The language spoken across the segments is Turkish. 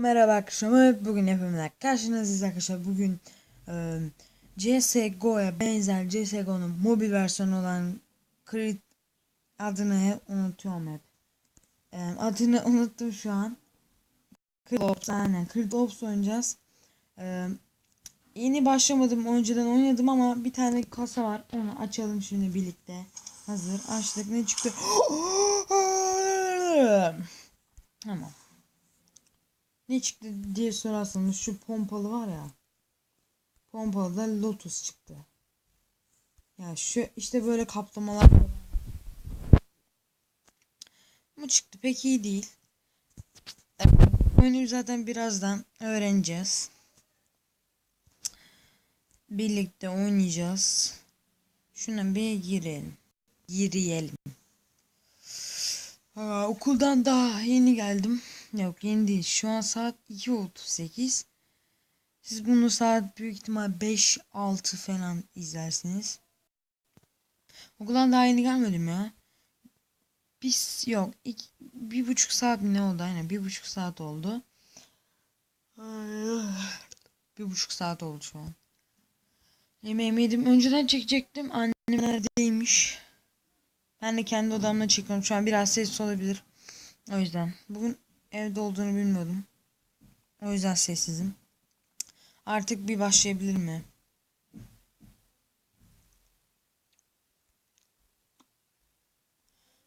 Merhaba arkadaşlar. Bugün hepimle karşınızdayız arkadaşlar. Bugün e, CSGO'ya benzer CSGO'nun mobil versiyonu olan Creed adını hep unutuyorum hep. E, adını unuttum şu an. Creed Ops aynen. Creed Ops oynayacağız. E, yeni başlamadım. Önceden oynadım ama bir tane kasa var. Onu açalım şimdi birlikte. Hazır. Açtık. Ne çıktı? Tamam. Ne çıktı diye sorarsanız şu pompalı var ya. Pompalıda Lotus çıktı. Ya şu işte böyle kaplamalar Bu çıktı pek iyi değil. Oyunu zaten birazdan öğreneceğiz. Birlikte oynayacağız. Şuna bir girelim. Girelim. Aa, okuldan daha yeni geldim. Yok yeni değil. Şu an saat 2.38. Siz bunu saat büyük ihtimal 5-6 falan izlersiniz. Okuldan daha yeni gelmedim ya. Biz yok. Iki, bir buçuk saat ne oldu? Aynen bir buçuk saat oldu. Bir buçuk saat oldu şu an. Yemeğimi yedim. Önceden çekecektim. Annem neredeymiş? Ben de kendi odamda çekiyorum. Şu an biraz sessiz olabilir. O yüzden. Bugün evde olduğunu bilmiyordum. O yüzden sessizim. Artık bir başlayabilir mi?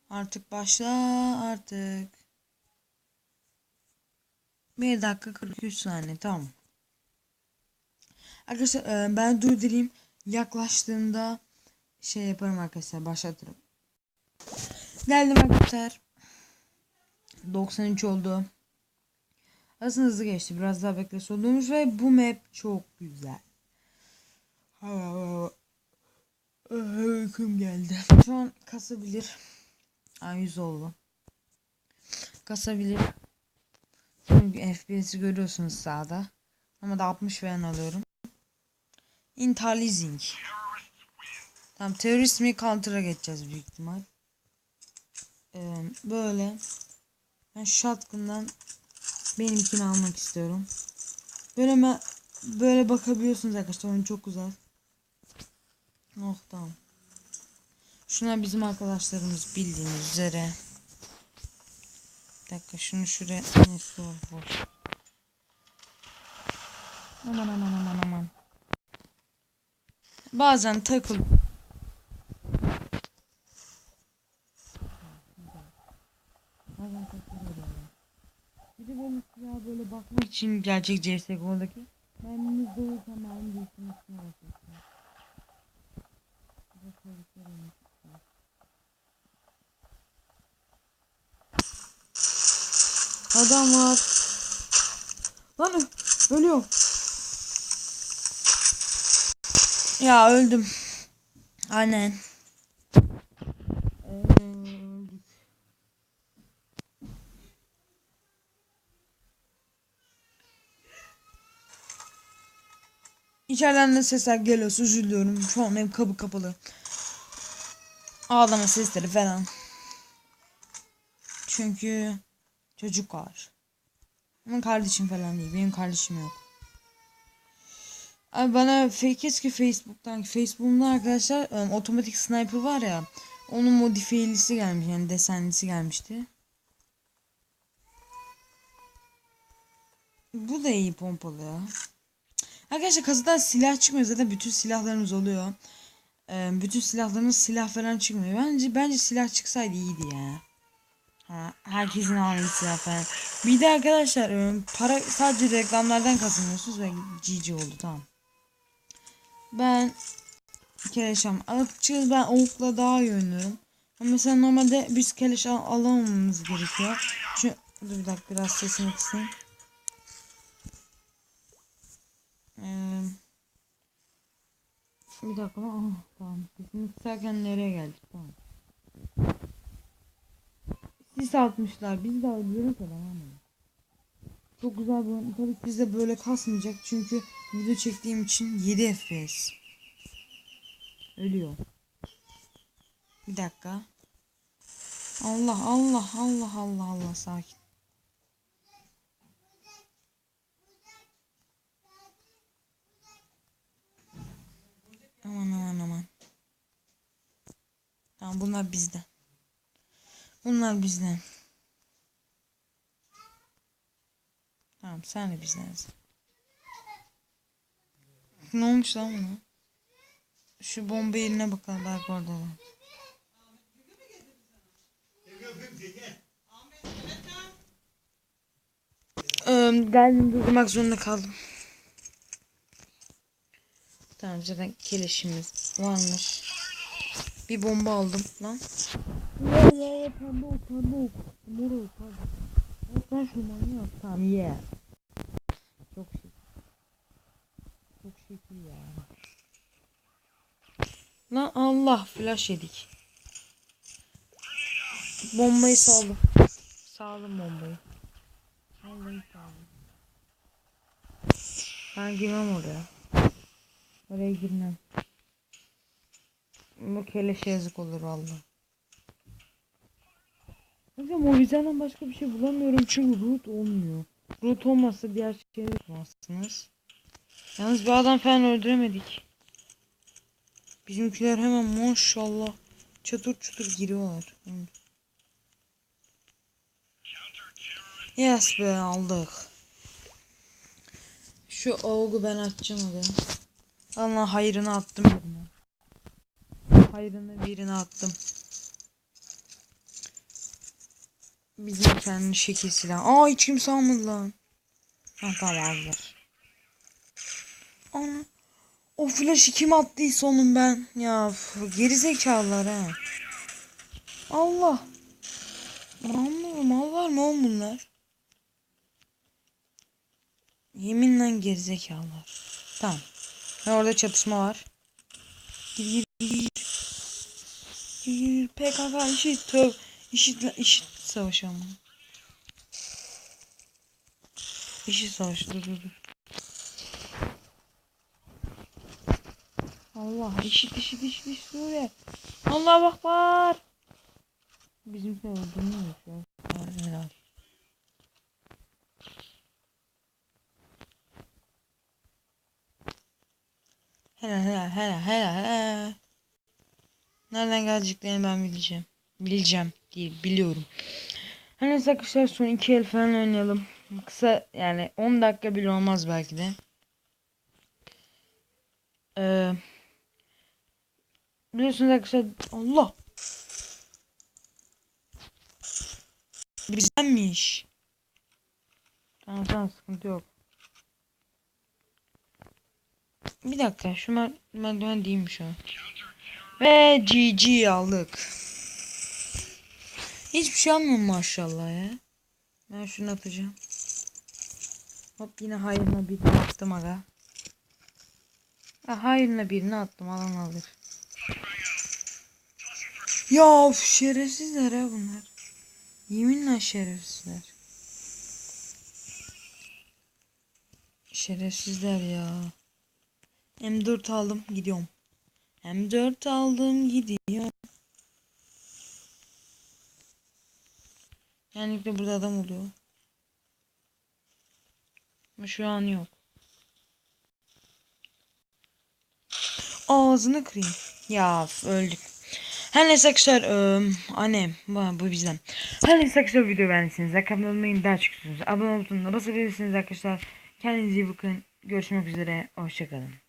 Artık başla artık. 1 dakika 43 saniye tamam. Arkadaşlar e, ben durdurayım. Yaklaştığında şey yaparım arkadaşlar başlatırım. Geldim arkadaşlar. 93 oldu. Aslında hızlı geçti. Biraz daha beklesi olduğumuz ve bu map çok güzel. Uykum geldi. Şu an kasabilir. Aa 100 oldu. Kasabilir. Çünkü FPS'i görüyorsunuz sağda. Ama da 60 falan alıyorum. Interlizing. Tamam terörist mi counter'a geçeceğiz büyük ihtimal. Ee, böyle. Ben shotgun'dan benimkini almak istiyorum. Böyle böyle bakabiliyorsunuz arkadaşlar. Oyun çok güzel. Oh tamam. Şuna bizim arkadaşlarımız bildiğiniz üzere. Bir dakika şunu şuraya ne su var. Aman aman aman aman. Bazen takıl Bazen takılıyor böyle. Bir de böyle silah böyle bakmak için gerçek CSGO'daki. Bir de çocuklar olmuş. Adam var. Lan ö- ölüyor. Ya öldüm. Aynen. İçeriden de sesler geliyorsa üzülüyorum. Şu an ev kapı kapalı. Ağlama sesleri falan. Çünkü çocuk var. Ama kardeşim falan değil. Benim kardeşim yok. Abi bana keşke Facebook'tan Facebook'umda arkadaşlar um, otomatik sniper var ya onun modifiyelisi gelmiş yani desenlisi gelmişti. Bu da iyi pompalı ya. Arkadaşlar kasadan silah çıkmıyor zaten bütün silahlarımız oluyor. Ee, bütün silahlarımız silah falan çıkmıyor. Bence bence silah çıksaydı iyiydi ya. Ha, herkesin aynı silah falan. Bir de arkadaşlar um, para sadece reklamlardan kazanıyorsunuz ve GG oldu tamam. Ben keleşem açığız ben okla daha iyi oynuyorum. Mesela normalde biz keleş al alamamamız gerekiyor. Şu dur bir dakika biraz sesini kısayım. Bir dakika ah, tamam. Sesini kısarken nereye geldik tamam. Sis atmışlar biz de alıyoruz da ben Çok güzel oyun. Tabii bizde böyle kasmayacak çünkü video çektiğim için 7 FPS. Ölüyor. Bir dakika. Allah Allah Allah Allah Allah sakin. Tamam bunlar bizden. Bunlar bizden. Tamam sen de bizdensin. Ne olmuş lan buna? Şu bomba yerine bakalım belki orada var. Ee, geldim durdurmak zorunda kaldım. Tamam zaten keleşimiz varmış. Bir bomba aldım lan. O. Mor o pardon. Ben şunu manyak. Tamam ye. Çok şekil. Çok şekil ya. Lan Allah flash yedik. Bombayı saldım. Saldım bombayı. Vallahi saldım. Ben girmem oraya. Oraya girmem. Keleşe yazık olur vallahi. Hocam o yüzden başka bir şey bulamıyorum çünkü root olmuyor. Root olmazsa diğer şeyleri yapamazsınız. Yalnız bir adam falan öldüremedik. Bizimkiler hemen maşallah çatır çatır giriyorlar. Yes be aldık. Şu avgu ben atacağım hadi. Allah hayrını attım. Hayrını birine attım. Bizim kendi şekil silah. Aa hiç kimse almadı lan. Ha tamam aldılar. Ana. O flash'ı kim attıysa onun ben. Ya geri zekalılar ha. Allah. Anlıyorum Allah ne oğlum bunlar? Yeminle gerizekalılar. Tamam. Ve orada çatışma var. Gir gir gir. PKK işit. Tövbe. İşit, işit savaşı ama. İşit savaşı. Dur dur dur. Allah işit işit işit işit Suriye. Allah bak var. Bizimkiler öldürmüyor şu an. Helal helal helal helal helal. Nereden geleceklerini ben bileceğim. Bileceğim değil biliyorum. Hani arkadaşlar son iki el falan oynayalım. Kısa yani 10 dakika bile olmaz belki de. Ee, biliyorsunuz arkadaşlar Allah. Bizdenmiş. Tamam tamam sıkıntı yok. Bir dakika şu mer merdiven değilmiş o. Ve GG aldık. Hiçbir şey almıyorum maşallah ya. Ben şunu atacağım. Hop yine hayrına birini attım aga. Ha, hayrına birini attım alan alır. Ya of, şerefsizler ha bunlar. Yeminle şerefsizler. Şerefsizler ya. M4 aldım gidiyorum. M4 aldım gidiyorum. Yani de burada adam oluyor. Ama şu an yok. Ağzını kırayım. Ya öldük. Her neyse arkadaşlar ıı, annem bu, bizden. Her neyse arkadaşlar video beğendiyseniz kanalıma olmayı daha çıkıyorsunuz. Abone butonuna basabilirsiniz arkadaşlar. Kendinize iyi bakın. Görüşmek üzere. Hoşçakalın.